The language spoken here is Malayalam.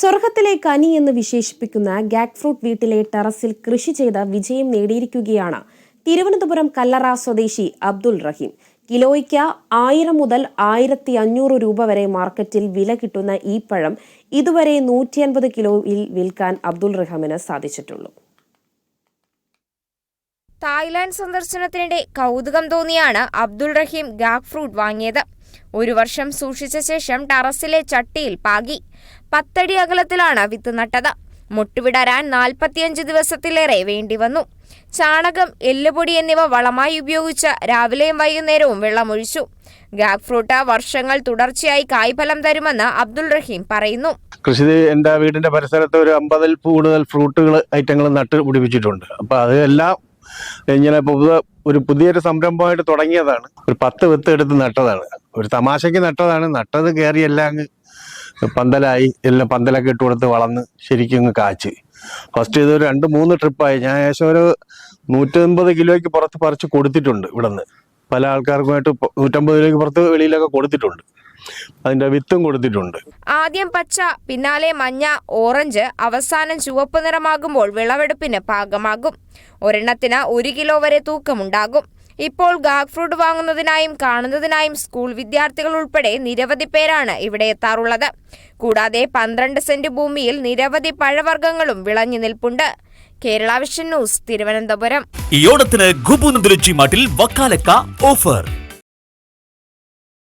സ്വർഗത്തിലെ കനി എന്ന് വിശേഷിപ്പിക്കുന്ന ഗാക് ഫ്രൂട്ട് വീട്ടിലെ ടെറസിൽ കൃഷി ചെയ്ത വിജയം നേടിയിരിക്കുകയാണ്. തിരുവനന്തപുരം കല്ലറ സ്വദേശി അബ്ദുൾ റഹീം. കിലോയ്ക്ക് ആയിരം മുതൽ ആയിരത്തി അഞ്ഞൂറ് രൂപ വരെ മാർക്കറ്റിൽ വില കിട്ടുന്ന ഈ പഴം ഇതുവരെ നൂറ്റി അൻപത് കിലോയിൽ വിൽക്കാൻ അബ്ദുൾ റഹീമിന് സാധിച്ചിട്ടുള്ളൂ. തായ്ലാന്റ് സന്ദർശനത്തിനിടെ കൗതുകം തോന്നിയാണ് അബ്ദുൾ റഹീം ഗാക് ഫ്രൂട്ട് വാങ്ങിയത്. ഒരു വർഷം സൂക്ഷിച്ച ശേഷം ടെറസിലെ ചട്ടിയിൽ പാകി. പത്തടി അകലത്തിലാണ് വിത്ത് നട്ടത്. മുട്ടുവിടരാൻ നാൽപ്പത്തിയഞ്ച് ദിവസത്തിലേറെ വേണ്ടി വന്നു. ചാണകം എല്ലുപൊടി എന്നിവ വളമായി ഉപയോഗിച്ച് രാവിലെയും വൈകുന്നേരവും വെള്ളമൊഴിച്ചു ഗാഗ് ഫ്രൂട്ട് വർഷങ്ങൾ തുടർച്ചയായി കായ്ഫലം തരുമെന്ന് അബ്ദുൾ റഹീം പറയുന്നു. കൃഷി എന്റെ വീടിന്റെ പരിസരത്ത് ഒരു അമ്പതിൽ കൂടുതൽ ഫ്രൂട്ടുകൾ ഐറ്റങ്ങൾ നട്ട് പിടിപ്പിച്ചിട്ടുണ്ട്. അപ്പോൾ അതെല്ലാം ഇങ്ങനെ ഒരു പുതിയൊരു സംരംഭമായിട്ട് തുടങ്ങിയതാണ്. ഒരു പത്ത് വിത്ത് എടുത്ത് നട്ടതാണ്. ഒരു തമാശയ്ക്ക് നട്ടതാണ്. നട്ടത് കയറി എല്ലാം അങ്ങ് പന്തലായി എല്ലാം പന്തലൊക്കെ ഇട്ട് കൊടുത്ത് വളർന്ന് ശരിക്കും കാച്ച്. ഫസ്റ്റ് ഇത് രണ്ട് മൂന്ന് ട്രിപ്പായി ഞാൻ ഏകദേശം ഒരു നൂറ്റമ്പത് കിലോയ്ക്ക് പുറത്ത് പറിച്ച് കൊടുത്തിട്ടുണ്ട് ഇവിടുന്ന്. പല ആൾക്കാർക്കുമായിട്ട് നൂറ്റമ്പത് കിലോയ്ക്ക് പുറത്ത് വെളിയിലൊക്കെ കൊടുത്തിട്ടുണ്ട്. അതിന്റെ വിത്തും കൊടുത്തിട്ടുണ്ട്. ആദ്യം പച്ച പിന്നാലെ മഞ്ഞ ഓറഞ്ച് അവസാനം ചുവപ്പ് നിറമാകുമ്പോൾ വിളവെടുപ്പിന് പാകമാകും. ഒരെണ്ണത്തിന് ഒരു കിലോ വരെ തൂക്കമുണ്ടാകും. ഇപ്പോൾ ഗാഗ് ഫ്രൂട്ട് വാങ്ങുന്നതിനായും കാണുന്നതിനായും സ്കൂൾ വിദ്യാർത്ഥികൾ ഉൾപ്പെടെ നിരവധി പേരാണ് ഇവിടെ എത്താറുള്ളത്. കൂടാതെ പന്ത്രണ്ട് സെന്റ് ഭൂമിയിൽ നിരവധി പഴവർഗങ്ങളും വിളഞ്ഞു നിൽപ്പുണ്ട്. Kerala vision news Thiruvananthapuram. ഈ ഓണത്തിന് ഗുബു മാട്ടിൽ വക്കാലക്ക ഓഫർ.